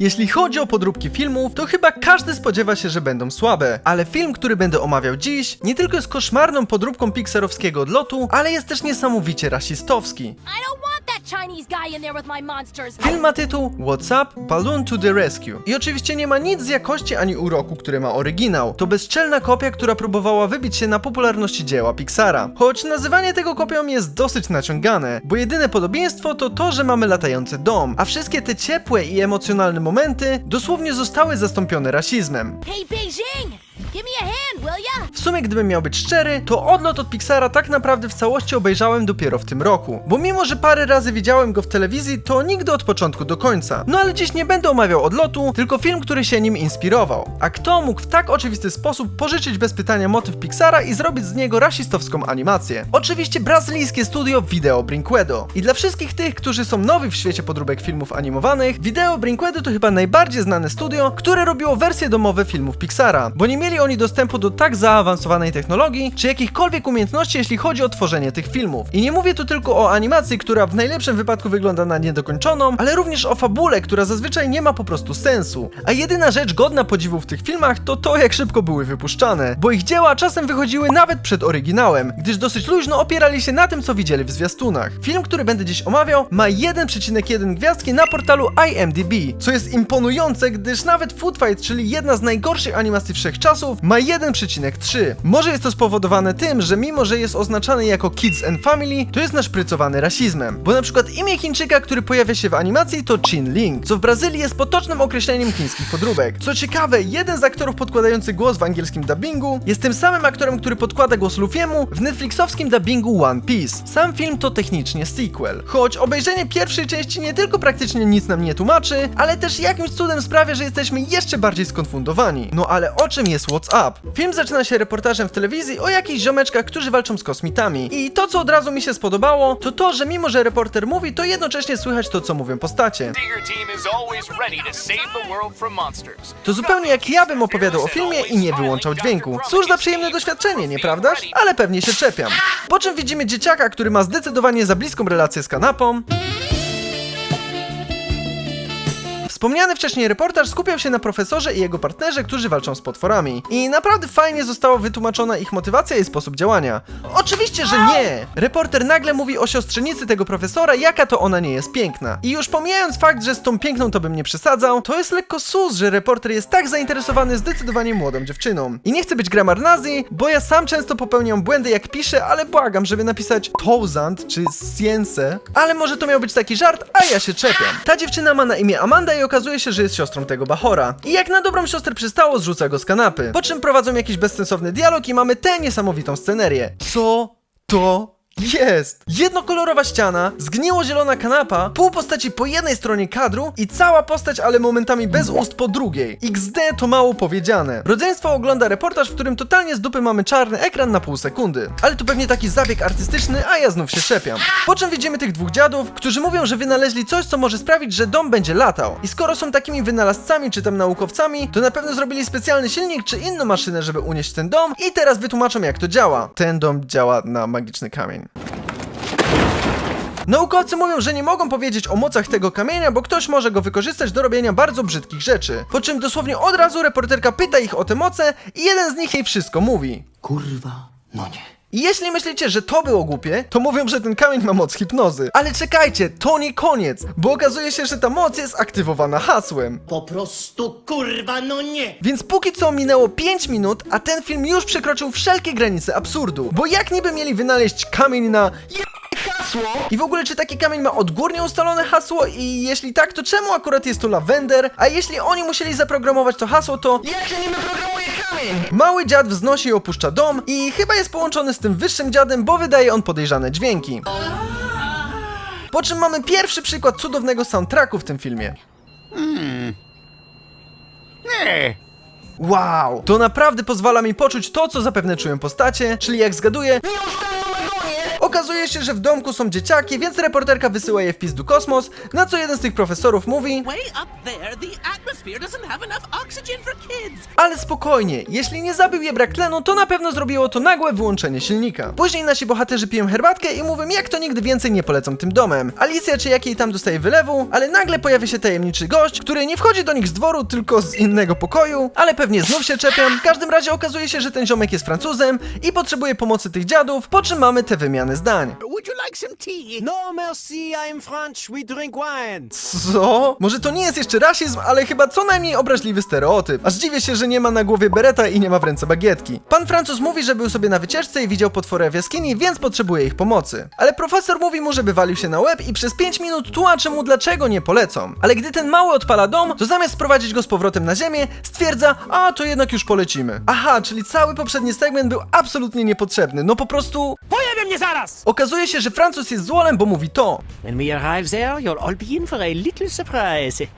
Jeśli chodzi o podróbki filmów, to chyba każdy spodziewa się, że będą słabe. Ale film, który będę omawiał dziś, nie tylko jest koszmarną podróbką pixarowskiego odlotu, ale jest też niesamowicie rasistowski. I don't want Film ma tytuł What's Up? Balloon to the Rescue. I oczywiście nie ma nic z jakości ani uroku, który ma oryginał. To bezczelna kopia, która próbowała wybić się na popularności dzieła Pixara. Choć nazywanie tego kopią jest dosyć naciągane, bo jedyne podobieństwo to to, że mamy latający dom, a wszystkie te ciepłe i emocjonalne momenty dosłownie zostały zastąpione rasizmem. Hey, Beijing! W sumie, gdybym miał być szczery, to odlot od Pixara tak naprawdę w całości obejrzałem dopiero w tym roku. Bo mimo, że parę razy widziałem go w telewizji, to nigdy od początku do końca. No ale dziś nie będę omawiał odlotu, tylko film, który się nim inspirował. A kto mógł w tak oczywisty sposób pożyczyć bez pytania motyw Pixara i zrobić z niego rasistowską animację? Oczywiście brazylijskie studio Video Brinquedo. I dla wszystkich tych, którzy są nowi w świecie podróbek filmów animowanych, Video Brinquedo to chyba najbardziej znane studio, które robiło wersje domowe filmów Pixara, bo nie mieli oni dostępu do tak zaawansowanej technologii, czy jakichkolwiek umiejętności, jeśli chodzi o tworzenie tych filmów. I nie mówię tu tylko o animacji, która w najlepszym wypadku wygląda na niedokończoną, ale również o fabule, która zazwyczaj nie ma po prostu sensu. A jedyna rzecz godna podziwu w tych filmach to to, jak szybko były wypuszczane, bo ich dzieła czasem wychodziły nawet przed oryginałem, gdyż dosyć luźno opierali się na tym, co widzieli w zwiastunach. Film, który będę dziś omawiał, ma 1,1 gwiazdki na portalu IMDb, co jest imponujące, gdyż nawet Food Fight, czyli jedna z najgorszych animacji wszechczasów, ma 1,3. Może jest to spowodowane tym, że mimo, że jest oznaczany jako Kids and Family, to jest naszprycowany rasizmem. Bo na przykład imię Chińczyka, który pojawia się w animacji to Chin Ling, co w Brazylii jest potocznym określeniem chińskich podróbek. Co ciekawe, jeden z aktorów podkładający głos w angielskim dubbingu jest tym samym aktorem, który podkłada głos Luffy'emu w netflixowskim dubbingu One Piece. Sam film to technicznie sequel, choć obejrzenie pierwszej części nie tylko praktycznie nic nam nie tłumaczy, ale też jakimś cudem sprawia, że jesteśmy jeszcze bardziej skonfundowani. No ale o czym jest What's Up? Film zaczyna się reportażem w telewizji o jakichś ziomeczkach, którzy walczą z kosmitami. I to, co od razu mi się spodobało, to to, że mimo, że reporter mówi, to jednocześnie słychać to, co mówią postacie. To zupełnie jak ja bym opowiadał o filmie i nie wyłączał dźwięku. Cóż za przyjemne doświadczenie, nieprawdaż? Ale pewnie się czepiam. Po czym widzimy dzieciaka, który ma zdecydowanie za bliską relację z kanapą. Wspomniany wcześniej reportaż skupiał się na profesorze i jego partnerze, którzy walczą z potworami. I naprawdę fajnie została wytłumaczona ich motywacja i sposób działania. Oczywiście, że nie! Reporter nagle mówi o siostrzenicy tego profesora, jaka to ona nie jest piękna. I już pomijając fakt, że z tą piękną to bym nie przesadzał, to jest lekko sus, że reporter jest tak zainteresowany zdecydowanie młodą dziewczyną. I nie chcę być grammar nazi, bo ja sam często popełniam błędy jak piszę, ale błagam, żeby napisać thousand czy science. Ale może to miał być taki żart, a ja się czepiam. Ta dziewczyna ma na imię Amanda i okazuje się, że jest siostrą tego Bachora. I jak na dobrą siostrę przystało, zrzuca go z kanapy. Po czym prowadzą jakiś bezsensowny dialog i mamy tę niesamowitą scenerię. Co to jest! Jednokolorowa ściana, zgniło zielona kanapa, pół postaci po jednej stronie kadru i cała postać, ale momentami bez ust po drugiej. XD to mało powiedziane. Rodzeństwo ogląda reportaż, w którym totalnie z dupy mamy czarny ekran na pół sekundy. Ale to pewnie taki zabieg artystyczny, a ja znów się czepiam. Po czym widzimy tych dwóch dziadów, którzy mówią, że wynaleźli coś, co może sprawić, że dom będzie latał. I skoro są takimi wynalazcami czy tam naukowcami, to na pewno zrobili specjalny silnik czy inną maszynę, żeby unieść ten dom i teraz wytłumaczą jak to działa. Ten dom działa na magiczny kamień. Naukowcy mówią, że nie mogą powiedzieć o mocach tego kamienia, bo ktoś może go wykorzystać do robienia bardzo brzydkich rzeczy. Po czym dosłownie od razu reporterka pyta ich o te moce i jeden z nich jej wszystko mówi. Kurwa, no nie. I jeśli myślicie, że to było głupie, to mówią, że ten kamień ma moc hipnozy. Ale czekajcie, to nie koniec, bo okazuje się, że ta moc jest aktywowana hasłem. Po prostu kurwa, no nie. Więc póki co minęło 5 minut, a ten film już przekroczył wszelkie granice absurdu. Bo jak niby mieli wynaleźć kamień na hasło? I w ogóle czy taki kamień ma odgórnie ustalone hasło? I jeśli tak, to czemu akurat jest to lawender? A jeśli oni musieli zaprogramować to hasło, to jak się niby programuje kamień? Mały dziad wznosi i opuszcza dom i chyba jest połączony z tym wyższym dziadem, bo wydaje on podejrzane dźwięki. Po czym mamy pierwszy przykład cudownego soundtracku w tym filmie. Eh, Wow! To naprawdę pozwala mi poczuć to, co zapewne czują postacie, czyli jak zgaduję, okazuje Okazuje się, że w domku są dzieciaki, więc reporterka wysyła je wpis do kosmos, na co jeden z tych profesorów mówi. Ale spokojnie, jeśli nie zabił je brak tlenu, to na pewno zrobiło to nagłe wyłączenie silnika. Później nasi bohaterzy piją herbatkę i mówią, jak to nigdy więcej nie polecą tym domem. Alicja czy jakiej tam dostaje wylewu, ale nagle pojawia się tajemniczy gość, który nie wchodzi do nich z dworu, tylko z innego pokoju, ale pewnie znów się czepiam. W każdym razie okazuje się, że ten ziomek jest Francuzem i potrzebuje pomocy tych dziadów, po czym mamy te wymiany zdań. Would you like some tea? No, merci, I'm French, we drink wine. Co? Może to nie jest jeszcze rasizm, ale chyba co najmniej obraźliwy stereotyp. Aż dziwię się, że nie ma na głowie bereta i nie ma w ręce bagietki. Pan Francuz mówi, że był sobie na wycieczce i widział potwory w jaskini, więc potrzebuje ich pomocy. Ale profesor mówi mu, żeby walił się na łeb i przez 5 minut tłumaczy mu, dlaczego nie polecą. Ale gdy ten mały odpala dom, to zamiast sprowadzić go z powrotem na ziemię, stwierdza, a to jednak już polecimy. Aha, czyli cały poprzedni segment był absolutnie niepotrzebny. No po prostu... mnie zaraz! Okazuje się, że Francuz jest złolem, bo mówi to. When we arrive there, you'll all be in for a little surprise.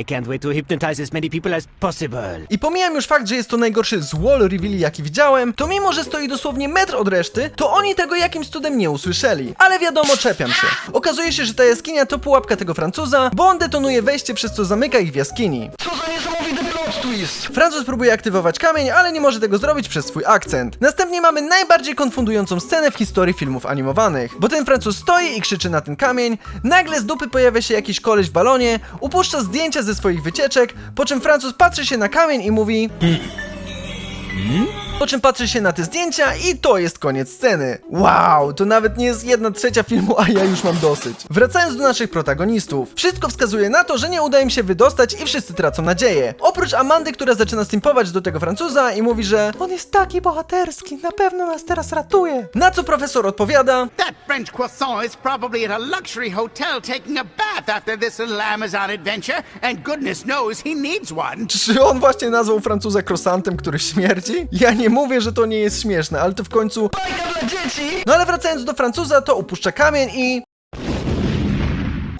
I can't wait to hypnotize as many people as possible. I pomijam już fakt, że jest to najgorszy złol reveal jaki widziałem, to mimo, że stoi dosłownie metr od reszty, to oni tego jakimś cudem nie usłyszeli. Ale wiadomo, czepiam się. Okazuje się, że ta jaskinia to pułapka tego Francuza, bo on detonuje wejście, przez co zamyka ich w jaskini. Co za twist! Francuz próbuje aktywować kamień, ale nie może tego zrobić przez swój akcent. Następnie mamy najbardziej konfundującą scenę w historii filmów animowanych, bo ten Francuz stoi i krzyczy na ten kamień, nagle z dupy pojawia się jakiś koleś w balonie, upuszcza zdjęcia ze swoich wycieczek, po czym Francuz patrzy się na kamień i mówi... Po czym patrzy się na te zdjęcia i to jest koniec sceny. Wow, to nawet nie jest jedna trzecia filmu, a ja już mam dosyć. Wracając do naszych protagonistów. Wszystko wskazuje na to, że nie uda im się wydostać i wszyscy tracą nadzieję. Oprócz Amandy, która zaczyna stimpować do tego Francuza i mówi, że on jest taki bohaterski, na pewno nas teraz ratuje. Na co profesor odpowiada, That French croissant is probably at a luxury hotel taking a bath after this little Amazon adventure, and goodness knows he needs one. czy on właśnie nazwał Francuza croissantem, który śmierdzi? Ja nie mówię, że to nie jest śmieszne, ale to w końcu... No ale wracając do Francuza, to upuszcza kamień i...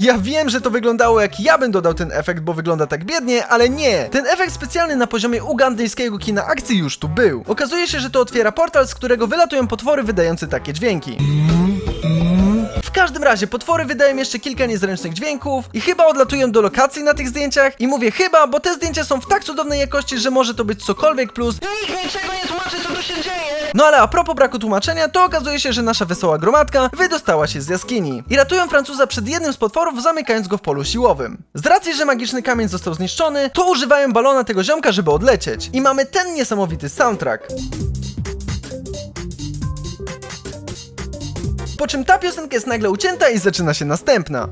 Ja wiem, że to wyglądało jak ja bym dodał ten efekt, bo wygląda tak biednie, ale nie. Ten efekt specjalny na poziomie ugandyjskiego kina akcji już tu był. Okazuje się, że to otwiera portal, z którego wylatują potwory wydające takie dźwięki. W każdym razie potwory wydają jeszcze kilka niezręcznych dźwięków i chyba odlatują do lokacji na tych zdjęciach i mówię chyba, bo te zdjęcia są w tak cudownej jakości, że może to być cokolwiek plus nikt niczego nie tłumaczy co tu się dzieje. No ale a propos braku tłumaczenia, to okazuje się, że nasza wesoła gromadka wydostała się z jaskini i ratują Francuza przed jednym z potworów, zamykając go w polu siłowym. Z racji, że magiczny kamień został zniszczony, to używają balona tego ziomka, żeby odlecieć i mamy ten niesamowity soundtrack. Po czym ta piosenka jest nagle ucięta i zaczyna się następna.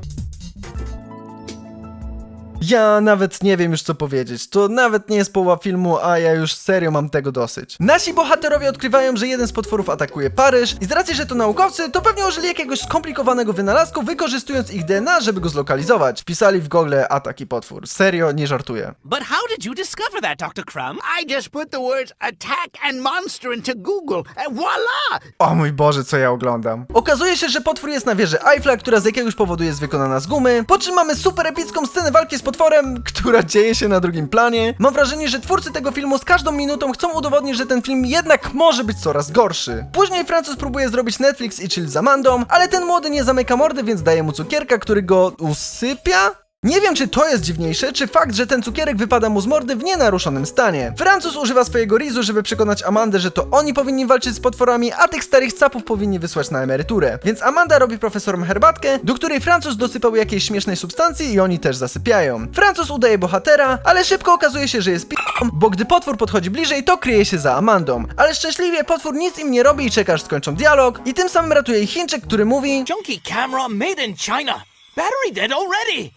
Ja nawet nie wiem już co powiedzieć. To nawet nie jest połowa filmu, a ja już serio mam tego dosyć. Nasi bohaterowie odkrywają, że jeden z potworów atakuje Paryż i z racji, że to naukowcy, to pewnie użyli jakiegoś skomplikowanego wynalazku, wykorzystując ich DNA, żeby go zlokalizować. Wpisali w Google ataki potwór. Serio, nie żartuję. But how did you discover that, Dr. Crumb? I just put the words attack and monster into Google, and voila! O mój Boże, co ja oglądam. Okazuje się, że potwór jest na wieży Eiffla, która z jakiegoś powodu jest wykonana z gumy, po czym mamy super epicką scenę walki z potworem, która dzieje się na drugim planie. Mam wrażenie, że twórcy tego filmu z każdą minutą chcą udowodnić, że ten film jednak może być coraz gorszy. Później Francuz próbuje zrobić Netflix i chill z Amandą, ale ten młody nie zamyka mordy, więc daje mu cukierka, który go usypia? Nie wiem, czy to jest dziwniejsze, czy fakt, że ten cukierek wypada mu z mordy w nienaruszonym stanie. Francuz używa swojego rizu, żeby przekonać Amandę, że to oni powinni walczyć z potworami, a tych starych capów powinni wysłać na emeryturę. Więc Amanda robi profesorom herbatkę, do której Francuz dosypał jakiejś śmiesznej substancji i oni też zasypiają. Francuz udaje bohatera, ale szybko okazuje się, że jest p***ą, bo gdy potwór podchodzi bliżej, to kryje się za Amandą. Ale szczęśliwie potwór nic im nie robi i czeka aż skończą dialog i tym samym ratuje ich Chińczyk, który mówi Junkie camera made in China. Battery dead already.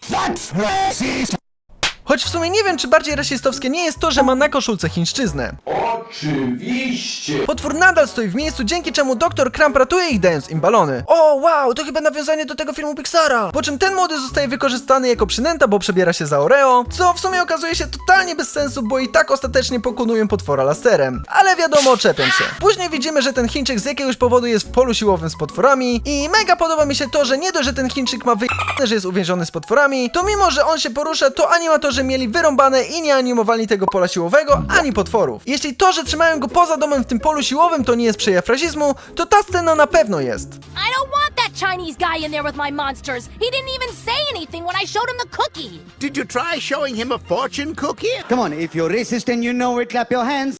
Choć w sumie nie wiem, czy bardziej rasistowskie nie jest to, że ma na koszulce chińszczyznę. Oczywiście! Potwór nadal stoi w miejscu, dzięki czemu doktor Kramp ratuje ich dając im balony. O, wow, to chyba nawiązanie do tego filmu Pixara. Po czym ten młody zostaje wykorzystany jako przynęta, bo przebiera się za Oreo, co w sumie okazuje się totalnie bez sensu, bo i tak ostatecznie pokonują potwora laserem. Ale wiadomo, czepiam się. Później widzimy, że ten Chińczyk z jakiegoś powodu jest w polu siłowym z potworami i mega podoba mi się to, że nie dość, że ten Chińczyk ma wyjebane, że jest uwięziony z potworami, to mimo, że on się porusza, to animatorzy którzy mieli wyrąbane i nie animowali tego pola siłowego, ani potworów. Jeśli to, że trzymają go poza domem w tym polu siłowym to nie jest przejaw rasizmu, to ta scena na pewno jest. I don't want that Chinese guy in there with my monsters. He didn't even say anything when I showed him the cookie. Did you try showing him a fortune cookie? Come on, if you're racist and you know it, clap your hands.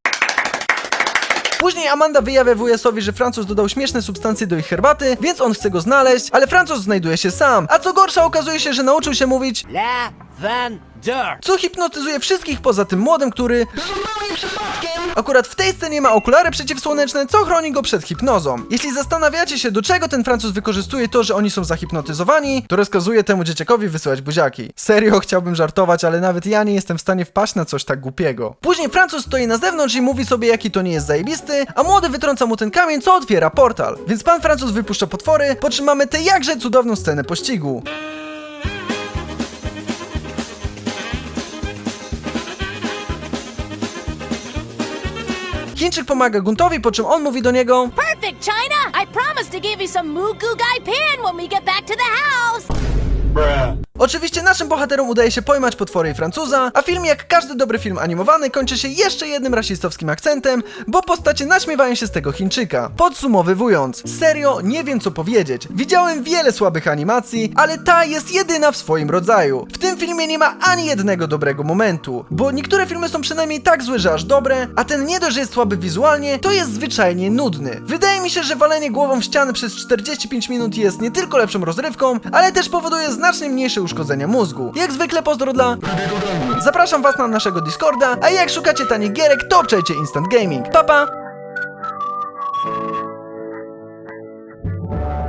Później Amanda wyjawia WS-owi, że Francuz dodał śmieszne substancje do ich herbaty, więc on chce go znaleźć, ale Francuz znajduje się sam. A co gorsza, okazuje się, że nauczył się mówić, Lavender. co hipnotyzuje wszystkich poza tym młodym, który Akurat w tej scenie ma okulary przeciwsłoneczne, co chroni go przed hipnozą. Jeśli zastanawiacie się, do czego ten Francuz wykorzystuje to, że oni są zahipnotyzowani, to rozkazuję temu dzieciakowi wysyłać buziaki. Serio, chciałbym żartować, ale nawet ja nie jestem w stanie wpaść na coś tak głupiego. Później Francuz stoi na zewnątrz i mówi sobie, jaki to nie jest zajebisty, a młody wytrąca mu ten kamień, co otwiera portal. Więc pan Francuz wypuszcza potwory, po czym mamy tę jakże cudowną scenę pościgu. Chińczyk pomaga Guntowi, po czym on mówi do niego Perfect, China! I promise to give you some Gai Pan when we get back to the house! Oczywiście naszym bohaterom udaje się pojmać potwory i Francuza, a film jak każdy dobry film animowany kończy się jeszcze jednym rasistowskim akcentem, bo postacie naśmiewają się z tego Chińczyka. Podsumowywując, serio nie wiem co powiedzieć. Widziałem wiele słabych animacji, ale ta jest jedyna w swoim rodzaju. W tym filmie nie ma ani jednego dobrego momentu, bo niektóre filmy są przynajmniej tak złe, że aż dobre, a ten nie dość, że jest słaby wizualnie, to jest zwyczajnie nudny. Wydaje mi się, że walenie głową w ścianę przez 45 minut jest nie tylko lepszą rozrywką, ale też powoduje znacznie mniejsze mózgu. Jak zwykle pozdro dla... Zapraszam was na naszego Discorda, a jak szukacie tanich gierek, to obczajcie Instant Gaming. Papa! Pa.